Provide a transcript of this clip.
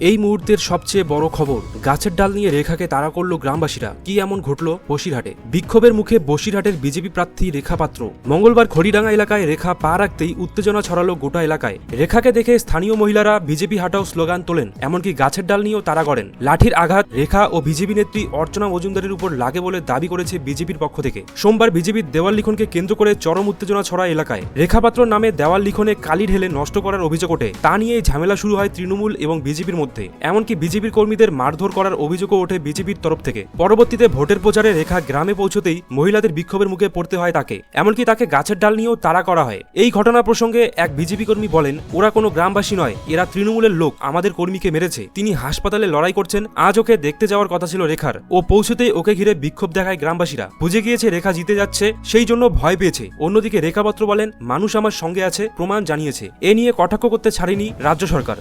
এই মুহূর্তের সবচেয়ে বড় খবর, গাছের ডাল নিয়ে রেখাকে তাড়া করল গ্রামবাসীরা। কি এমন ঘটল? বসিরহাটে। বিক্ষোভের মুখে বসিরহাটের বিজেপি প্রার্থী রেখা পাত্র। মঙ্গলবার খড়িডাঙ্গা এলাকায় রেখা পা রাখতেই উত্তেজনা ছড়ালো গোটা এলাকায়। রেখাকে দেখে স্থানীয় মহিলারা বিজেপি হাটাও স্লোগান তোলেন, এমনকি গাছের ডাল নিয়েও তাড়া করেন। লাঠির আঘাত রেখা ও বিজেপি নেত্রী অর্চনা মজুমদারের উপর লাগে বলে দাবি করেছে বিজেপির পক্ষ থেকে। সোমবার বিজেপির দেওয়াল লিখনকে কেন্দ্র করে চরম উত্তেজনা ছড়া এলাকায়। রেখা পাত্রর নামে দেওয়াল লিখনে কালি ঢেলে নষ্ট করার অভিযোগ ওঠে। তা নিয়েই ঝামেলা শুরু হয় তৃণমূল এবং বিজেপির মধ্যে, এমনকি বিজেপির কর্মীদের মারধর করার অভিযোগও ওঠে বিজেপির তরফ থেকে। পরবর্তীতে ভোটের প্রচারে রেখা গ্রামে পৌঁছতেই মহিলাদের বিক্ষোভের মুখে পড়তে হয় তাকে, এমনকি তাকে গাছের ডাল নিয়েও তাড়া করা হয়। এই ঘটনা প্রসঙ্গে এক বিজেপি কর্মী বলেন, ওরা কোনো গ্রামবাসী নয়, এরা তৃণমূলের লোক, আমাদের কর্মীকে মেরেছে। তিনি হাসপাতালে লড়াই করছেন, আজ ওকে দেখতে যাওয়ার কথা ছিল রেখার। ও পৌঁছতেই ওকে ঘিরে বিক্ষোভ দেখায় গ্রামবাসীরা। বুঝে গিয়েছে রেখা জিতে যাচ্ছে, সেই জন্য ভয় পেয়েছে। অন্যদিকে রেখাপত্র বলেন, মানুষ আমার সঙ্গে আছে প্রমাণ জানিয়েছে। এ নিয়ে কটাক্ষ করতে ছাড়েনি রাজ্য সরকার।